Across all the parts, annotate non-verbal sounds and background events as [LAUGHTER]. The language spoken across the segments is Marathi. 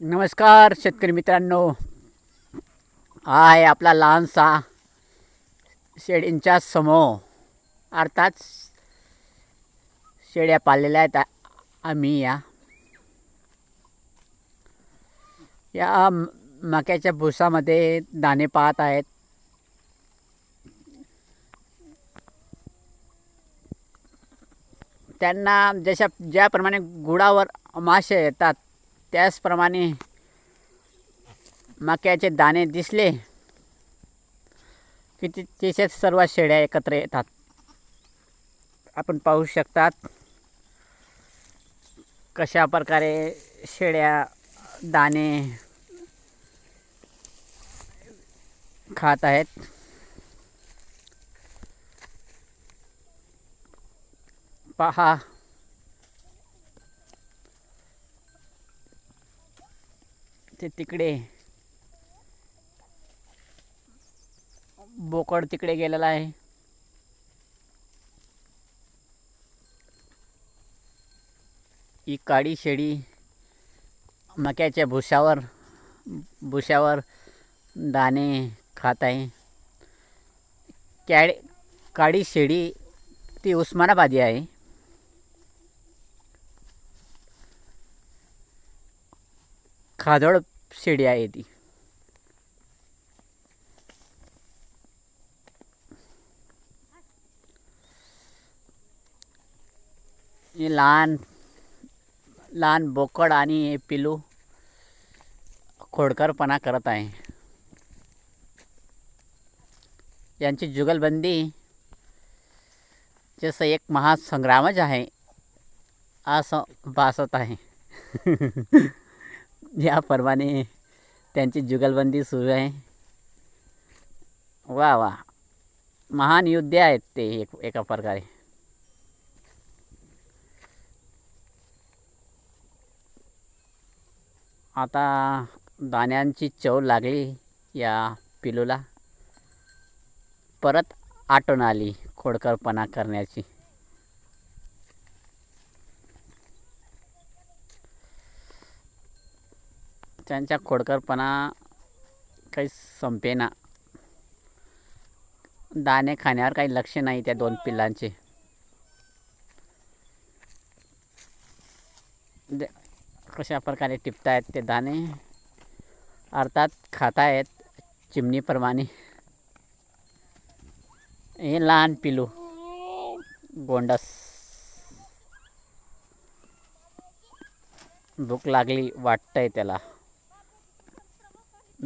नमस्कार शेतकरी मित्रांनो. हा आहे आपला लहानसा शेळींच्या समूह. अर्थात शेळ्या पाळलेल्या आहेत आम्ही या. या मक्याच्या भुसामध्ये दाणे पाहत आहेत. त्यांना जशा ज्याप्रमाणे गुडावर मासे येतात त्याचप्रमाणे मक्याचे दाणे दिसले की ते तिथे सर्व शेळ्या एकत्र येतात. आपण पाहू शकतात कशा प्रकारे शेळ्या दाणे खात आहेत. पहा. ते तिकडे. बोकड तिकडे गेलेला आहे. ही काळी शेळी मक्याच्या भुशावर भुशावर दाणे खात आहे. कॅड काळी शेळी ती उस्मानाबादी आहे. खादळ शिडी आहे ती. लहान लहान बोकड आणि पिलू खोडकरपणा करत आहे. यांची जुगलबंदी जसं एक महासंग्रामच आहे असं भासत आहे. [LAUGHS] याप्रमाणे त्यांची जुगलबंदी सुरू आहे. वा वा. महान युद्धे आहेत ते एक एका प्रकारे. आता दाण्यांची चव लागली या पिलूला. परत आठवण आली खोडकरपणा करण्याची. त्यांचा खोडकरपणा काही संपेना. दाणे खाण्यावर काही लक्ष नाही त्या दोन पिल्लांचे. कशा प्रकारे टिपतायत ते दाणे? अर्थात खातायत चिमणीप्रमाणे. हे लहान पिलू. गोंडस. भूक लागली वाटतंय त्याला.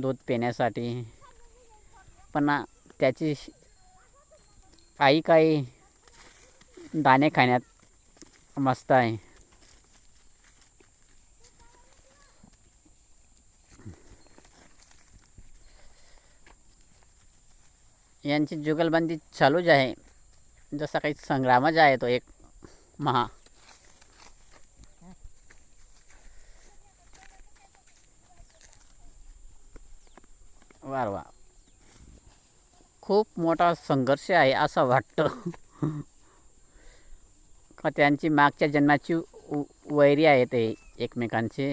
दूध पिण्यासाठी. पण आई काही दाणे खाण्यात मस्त आहे. यांची जुगलबंदी चालूच आहे. जसा काही संग्रामच आहे तो एक महा वार वा खूप मोठा संघर्ष आहे असं वाटतं. का त्यांची मागच्या जन्माची वैरी आहे ते एकमेकांचे.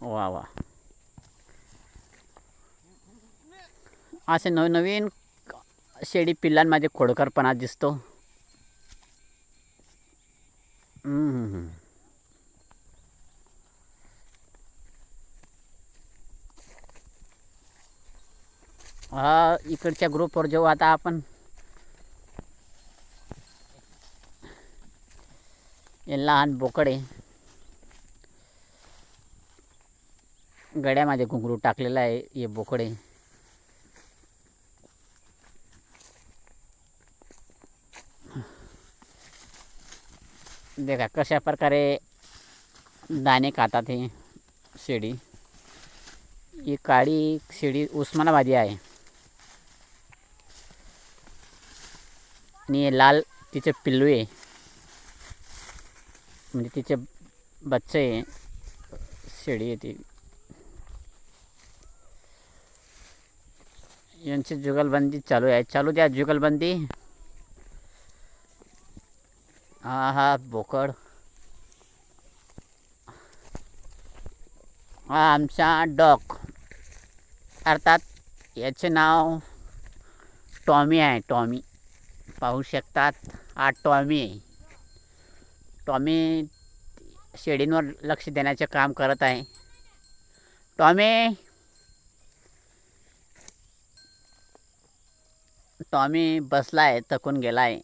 वा वा. असे नवनवीन शेळी पिल्लांमध्ये खोडकरपणा दिसतो. हा इकडच्या ग्रुपवर जाऊ. आता आपण हे लहान बोकडे गड्यामध्ये घुंगरू टाकलेला आहे हे बोकडे देखा कशा प्रकारे दाणे खातात हे शेळी. ही काळी शेळी उस्मानाबादी आहे. आणि हे लाल तिचे पिल्लू आहे. म्हणजे तिचे बच्चे आहे. शेळी आहे ती. यांची जुगलबंदी चालू आहे. चालू द्या जुगलबंदी. हा हा बोकड. हा आमचा डॉग. अर्थात याचे नाव टॉमी आहे टॉमी. पाहू शकतात. हा टॉमी. टॉमी शेडींवर लक्ष देण्याचे काम करत आहे. टॉमी. टॉमी बसला आहे तकून गेला आहे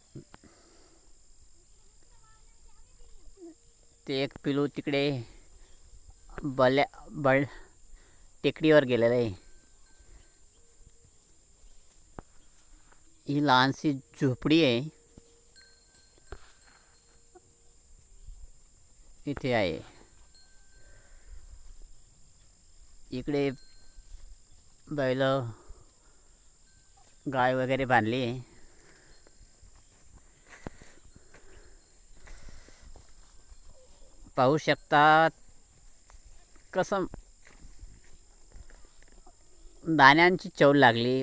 ते एक पिलू तिकडे बल्या बळ टेकडीवर गेलेलं. आहे ही लहानशी झोपडी आहे. इथे आहे. इकडे बैल गाय वगैरे बांधली आहे. पाहू शकतात कसं दाण्यांची चव लागली.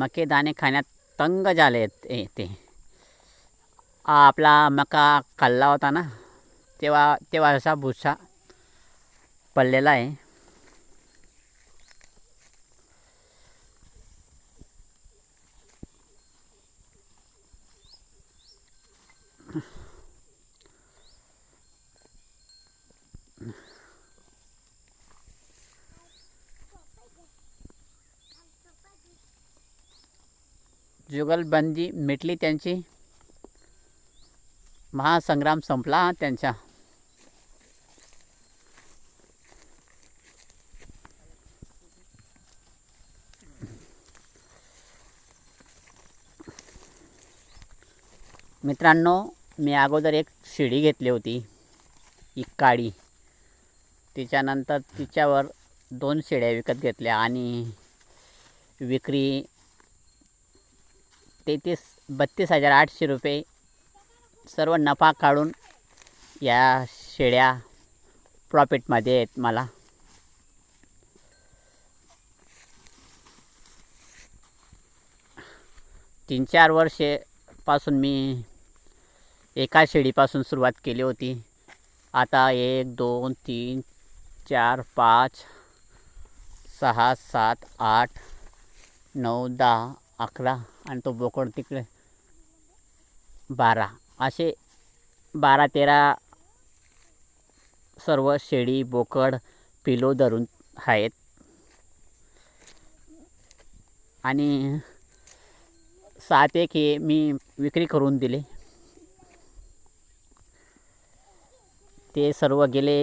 मके दाणे खाण्यात तंग झाले ते आपला मका खाल्ला होता ना तेव्हा तेव्हा असा भुसा पडलेला आहे. जुगलबंदी मिटली त्यांची. महासंग्राम संपला त्यांचा. मित्रांनो मी अगोदर एक शिडी घेतली होती. एक काळी तिच्यानंतर तिच्यावर दोन शिड्या विकत घेतल्या आणि विक्री तेहतीस बत्तीस हजार आठशे रुपये सर्व नफा काढून या शेळ्या प्रॉफिटमध्ये आहेत मला. तीन चार वर्षेपासून मी एका शेळीपासून सुरुवात केली होती. आता एक दोन तीन चार पाच सहा सात आठ नऊ दहा अकरा आणि तो बोकड तिकडे बारा. असे बारा तेरा सर्व शेळी बोकड पिलो धरून आहेत. आणि सात एक हे मी विक्री करून दिले. ते सर्व गेले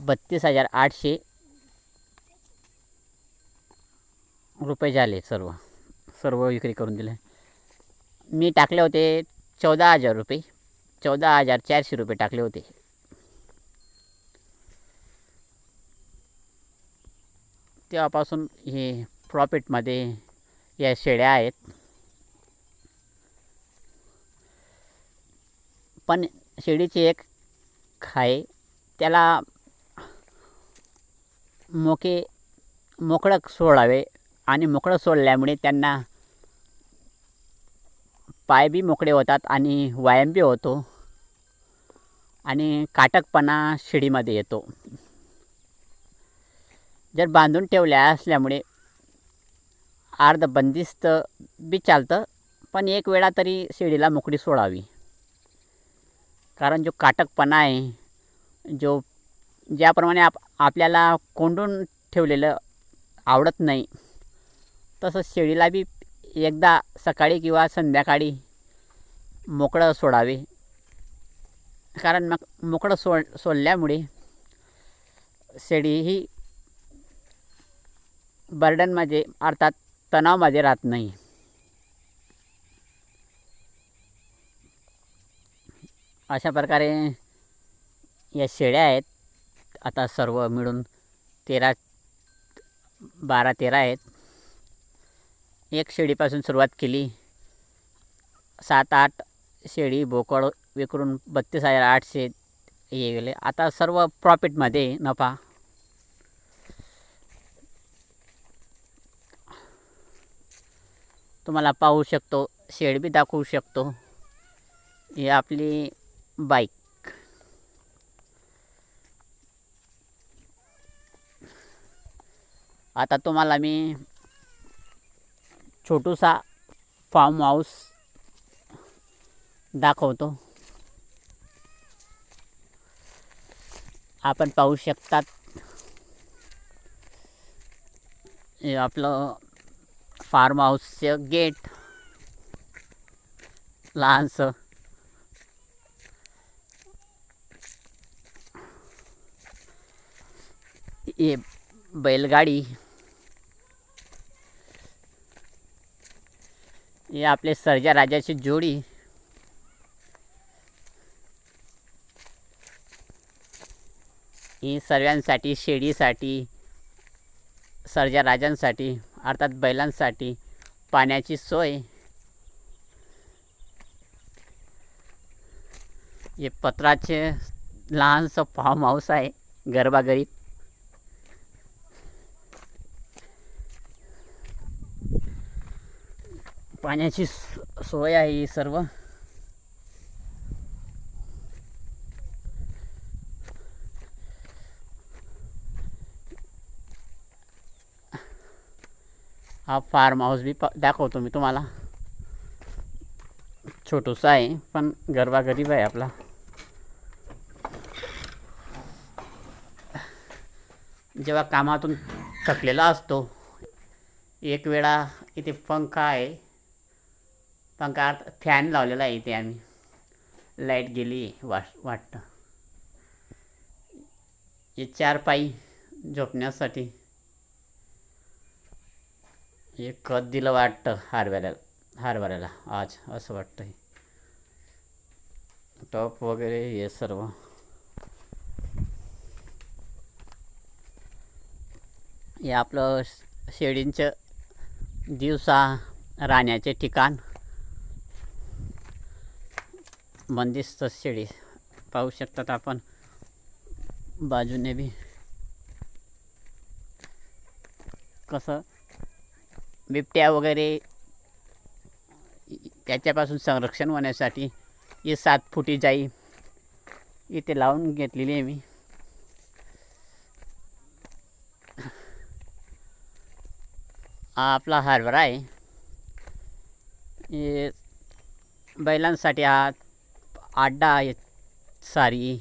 बत्तीस हजार आठशे रुपये झाले सर्व. सर्व विक्री करून दिले. मी टाकले होते चौदा हजार रुपये. चौदा हजार चारशे रुपये टाकले होते. तेव्हापासून हे प्रॉफिटमध्ये या शेळ्या आहेत. पण शेळीची एक खाय त्याला मोके मोकळक सोडावे आणि मोकळं सोडल्यामुळे त्यांना पाय बी मोकळे होतात आणि व्यायाम बी होतो आणि काटकपणा शिडीमध्ये येतो. जर बांधून ठेवल्या असल्यामुळे अर्ध बंदिस्त बी चालतं पण एक वेळा तरी शिडीला मोकळी सोडावी. कारण जो काटकपणा आहे जो ज्याप्रमाणे आप आपल्याला कोंडून ठेवलेलं आवडत नाही तसंच शेळीला बी एकदा सकाळी किंवा संध्याकाळी मोकळं सोडावे. कारण मग मोकळं सोड सोडल्यामुळे शेळी ही बर्डनमध्ये अर्थात तणावमध्ये राहत नाही. अशा प्रकारे या शेळ्या आहेत. आता सर्व मिळून तेरा बारा तेरा आहेत. एक शेळीपासून सुरुवात केली. सात आठ शेळी बोकड विकून बत्तीस हजार आठशे हे गेले. आता सर्व प्रॉफिटमध्ये नफा. तुम्हाला पाहू शकतो शेड बी दाखवू शकतो. ही आपली बाईक आता तुम्हाला मी छोटूसा फार्म हाऊस दाखवतो. आपण पाहू शकतात. हे आपलं फार्म हाऊसचं गेट लहानसं. हे बैलगाडी. हे आपले सर्जा राजाची जोडी. ही सर्वांसाठी शेळीसाठी सर्जा राजांसाठी अर्थात बैलांसाठी पाण्याची सोय. हे पत्राचे लहानसं फार्म हाऊस आहे गरबागरीब पाण्याची सोय आहे ही सर्व. हा फार्म हाऊस बी प दाखवतो मी तुम्हाला. छोटूसा आहे पण गरबागरीब आहे आपला. जेव्हा कामातून थकलेला असतो एक वेळा इथे पंखा आहे पंखा फॅन लावलेला आहे इथे आम्ही. लाइट गेली वाट वाटतं. हे चार पायी झोपण्यासाठी. हे खत दिलं वाटतं हरभऱ्याला हरभऱ्याला आज असं वाटतं हे टॉप वगैरे हे सर्व. हे आपलं शेळींचं दिवसा राहण्याचे ठिकाण. बंदिस्त शेळी पाहू शकतात आपण. बाजूने बी. कसं? बिबट्या वगैरे त्याच्यापासून संरक्षण होण्यासाठी ही सात फुटी जाई इथे लावून घेतलेली आहे मी. हा आपला हरभरा आहे. हे बैलांसाठी हा आड्डा आहे. सारी.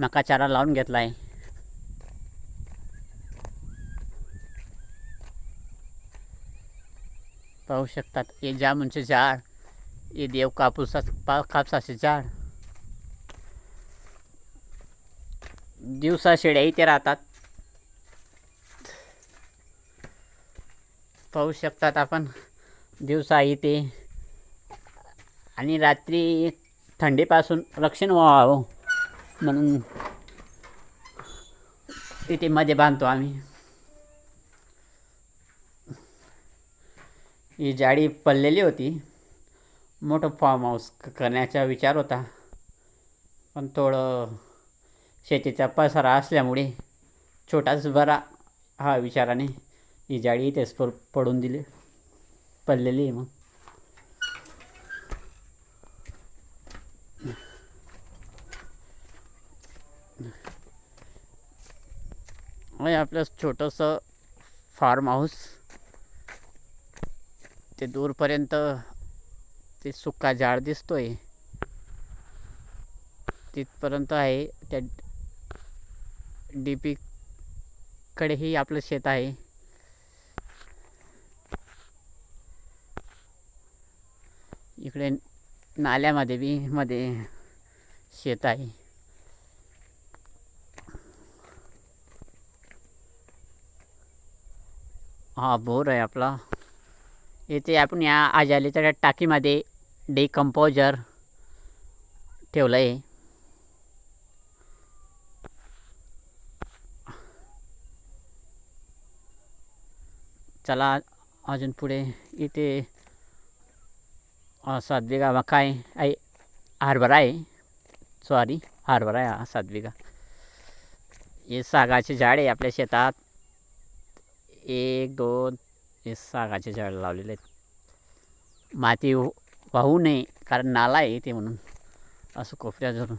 मका चारा लावून घेतला आहे पाहू शकतात. हे जामुनचे म्हणजे झाड हे देव कापूसा पा कापसाचे झाड दिवसा शेळ्या इथे राहतात. पाहू शकतात आपण. दिवसा इथे आणि रात्री थंडीपासून रक्षण व्हावं म्हणून तिथे मध्ये बांधतो आम्ही. ही जाळी पडलेली होती. मोठं फार्म हाऊस करण्याचा विचार होता. पण थोडं शेतीचा पसारा असल्यामुळे छोटाच बरा हा विचाराने ही जाळी इथेच पडून दिली पडलेली आहे मग. म्हणजे आपलं छोटंसं फार्म हाऊस ते दूरपर्यंत ते सुका झाड दिसतोय. तिथपर्यंत आहे. त्या डी पी कडेही आपलं शेत आहे. इकडे नाल्यामध्ये बी मध्ये शेत आहे. हा बोर आहे आपला. इथे आपण या आजालीच्या टाकीमध्ये डिकम्पोजर ठेवलं आहे चला अजून पुढे इथे अ, सात बिघा मका आहे आई हरभरा आहे. सॉरी हरभरा आहे हा सात बिघा हे सागाचे झाड आहे आपल्या शेतात. एक दोन हे सागाचे झाड लावलेले आहेत. माती वाहू नये कारण नाला आहे ते म्हणून. असं कोपऱ्या धरून.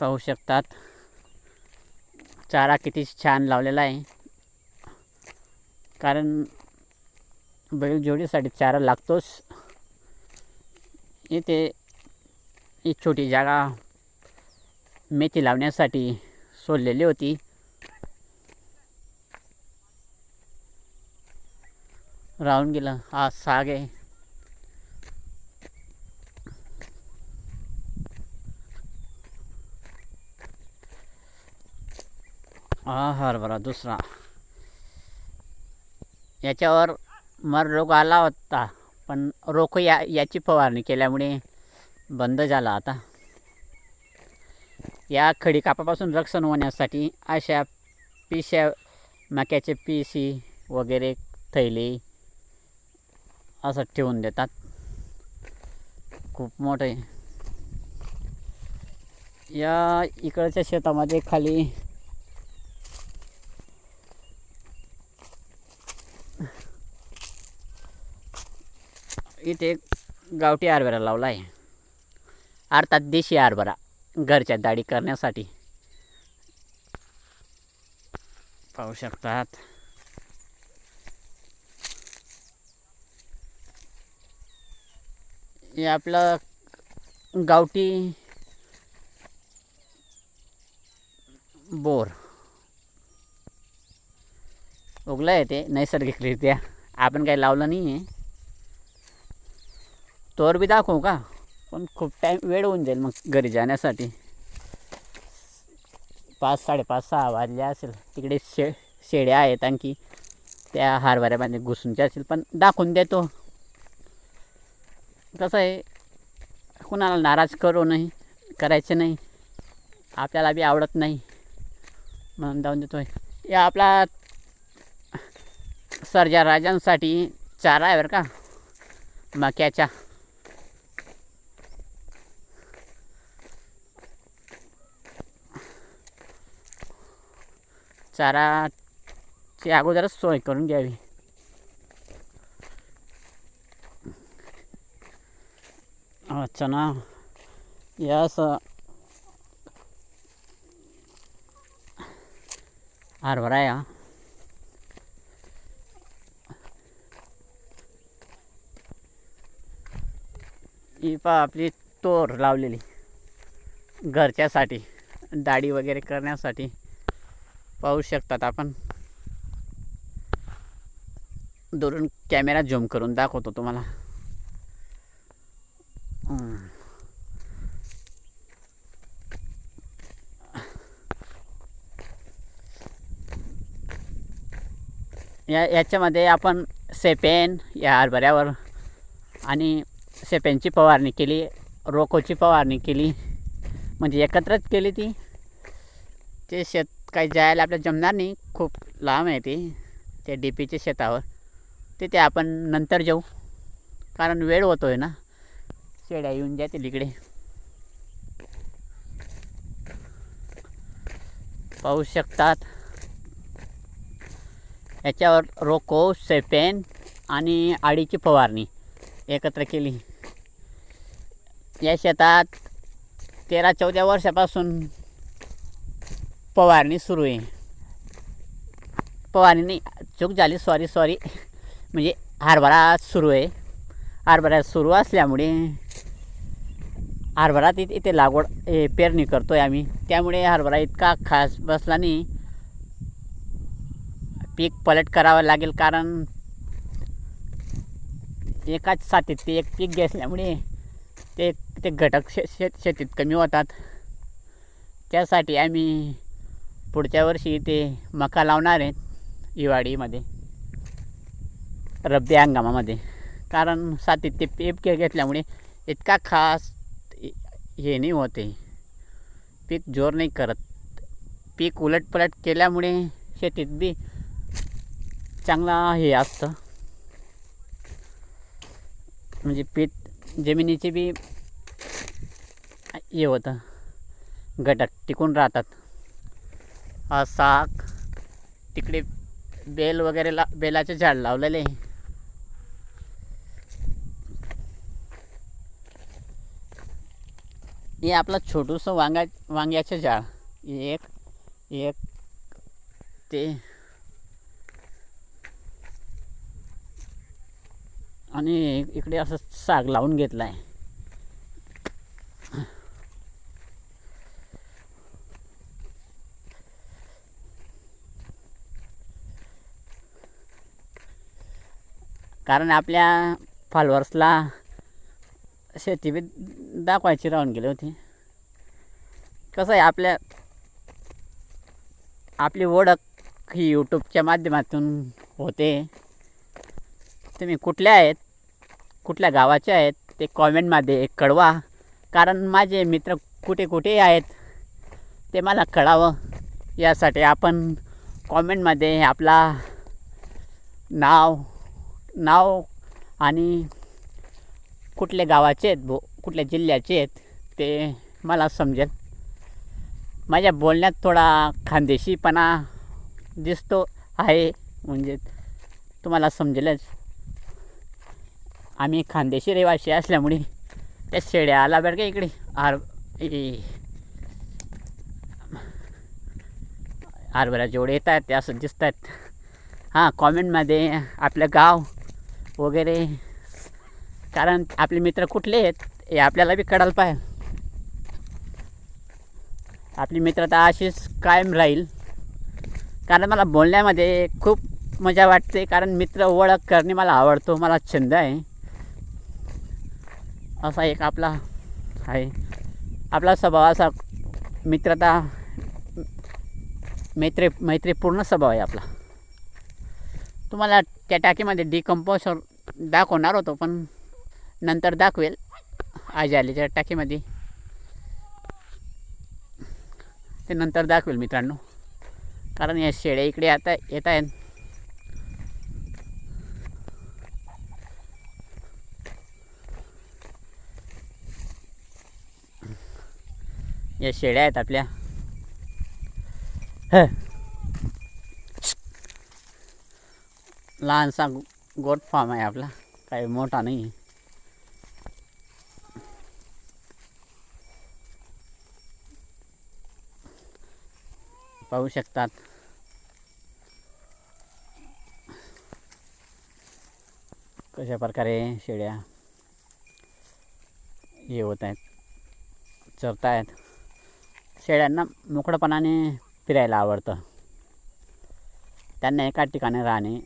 पाहू शकतात. चारा किती छान लावलेला आहे. कारण बैल जोडीसाठी चारा लागतोच. इथे ही छोटी जागा मेथी लावण्यासाठी सोडलेली होती. राहून गेलं हा साग आहे. हा हरभरा दुसरा. याच्यावर मर लोक आला होता. पण रोख या याची फवारणी केल्यामुळे बंद झाला आता. या खडीकापापासून रक्षण होण्यासाठी अशा पिशा मक्याचे पिशी वगैरे थैली असं ठेवून देतात. खूप मोठं आहे. या इकडच्या शेतामध्ये खाली इथे गावठी हरभरा लावला आहे. अर्थात देशी हरभरा घरच्या दाढी करण्यासाठी. पाहू शकतात. हे आपलं गावठी बोर. उगलं आहे ते नैसर्गिकरित्या. आपण काही लावलं नाही आहे तोवर बी दाखवू का? पण खूप टाईम वेळ होऊन जाईल मग घरी जाण्यासाठी. पाच साडेपाच सहा वाजले असेल. तिकडे शे शेड्या आहेत आणखी. त्या हरभऱ्यामध्ये घुसूनच्या असेल पण दाखवून देतो. कसं आहे कुणाला नाराज करू नाही करायचं नाही. आपल्याला बी आवडत नाही. म्हणून जाऊन देतो या आपला सर्जा राजांसाठी चारा आहे बरं का? मक्याच्या चाराची अगोदरच सोय करून घ्यावी. अच्छा ना. यास हरभरा आहे हा. ही पा आपली तोर लावलेली. घरच्यासाठी दाढी वगैरे करण्यासाठी. पाहू शकतात आपण. दुरून कॅमेरा झूम करून दाखवतो तुम्हाला. या याच्यामध्ये आपण सेपेन या हरभऱ्यावर आणि सेपेनची फवारणी केली रोकोची फवारणी केली. म्हणजे एकत्रच केली ती. ते शेत काही जायला आपल्या जमणार नाही. खूप लांब आहे ते. त्या डी पीच्या शेतावर. तिथे आपण नंतर जाऊ. कारण वेळ होतो आहे ना. शेड्या येऊन जातील इकडे. पाहू शकतात. याच्यावर रोको सेपेन आणि आडीची फवारणी एकत्र केली. या शेतात तेरा चौदा वर्षापासून फवारणी सुरू आहे. फवारणी नाही चूक झाली सॉरी सॉरी म्हणजे हरभरा सुरू आहे. हरभरा सुरू असल्यामुळे हरभरा तिथे इथे लागवड हे पेरणी करतो आहे आम्ही. त्यामुळे हरभरा इतका खास बसला नाही. पीक पलट करावं लागेल कारण एकाच साथीत ते एक पीक घेतल्यामुळे ते ते घटक शे शेत शेतीत कमी होतात. त्यासाठी आम्ही पुढच्या वर्षी ते मका लावणार आहेत हिवाळीमध्ये रब्बी हंगामामध्ये. कारण साथीत ते पीक घेतल्यामुळे इतका खास हे नाही होते. पीक जोर नाही करत. पीक उलटपलट केल्यामुळे शेतीत बी चांगला हे असतं. म्हणजे पीक जमिनीचे बी हे होतं. घटक टिकून राहतात. साग तिकडे बेल वगैरे ला बेलाचे झाड लावलेले. आहे. हे आपलं छोटूसं वांगा वांग्याचं झाड. एक एक ते. आणि इकडे असं साग लावून घेतलं आहे कारण आपल्या फॉलोअर्सला शेती बी दाखवायची राहून गेली होती. कसं आहे आपल्या आपली ओळख ही यूट्यूबच्या माध्यमातून होते. तुम्ही कुठल्या आहेत कुठल्या गावाचे आहेत ते कॉमेंटमध्ये कळवा. कारण माझे मित्र कुठे कुठे आहेत ते मला कळावं. यासाठी आपण कॉमेंटमध्ये आपला नाव नाव आणि कुठल्या गावाचे आहेत भो कुठल्या जिल्ह्याचे आहेत ते मला समजेल. माझ्या बोलण्यात थोडा खानदेशीपणा दिसतो आहे म्हणजे तुम्हाला समजेलच. आम्ही खानदेशी रहिवासी असल्यामुळे त्या शेड्या आला बरं का इकडे. आर हरभरा जेवढे येत आहेत ते असं दिसत आहेत हां कॉमेंटमध्ये आपलं गाव वगैरे. कारण आपले मित्र कुठले आहेत हे आपल्याला बी कळायला पाहिजे. आपली मित्रता अशीच कायम राहील. कारण मला बोलण्यामध्ये खूप मजा वाटते कारण मित्र ओळख करणे मला आवडतो मला छंद आहे. असा एक आपला आहे. आपला स्वभाव असा मित्रता मैत्री मैत्रीपूर्ण स्वभाव आहे आपला. तुम्हाला त्या टाकीमध्ये डिकम्पोजर दाखवणार होतो पण नंतर दाखवेल. आज आलीच्या टाकीमध्ये. ते नंतर दाखवेल मित्रांनो. कारण या शेळ्या इकडे आता येत आहेत. या शेळ्या आहेत आपल्या. ह. लहानसा गोट फार्म आहे आपला. काही मोठा नाही पाहू शकतात. कशा प्रकारे शेळ्या हे होत आहेत चरत आहेत. शेळ्यांना मोकळपणाने फिरायला आवडतं. त्यांना एका ठिकाणी राहणे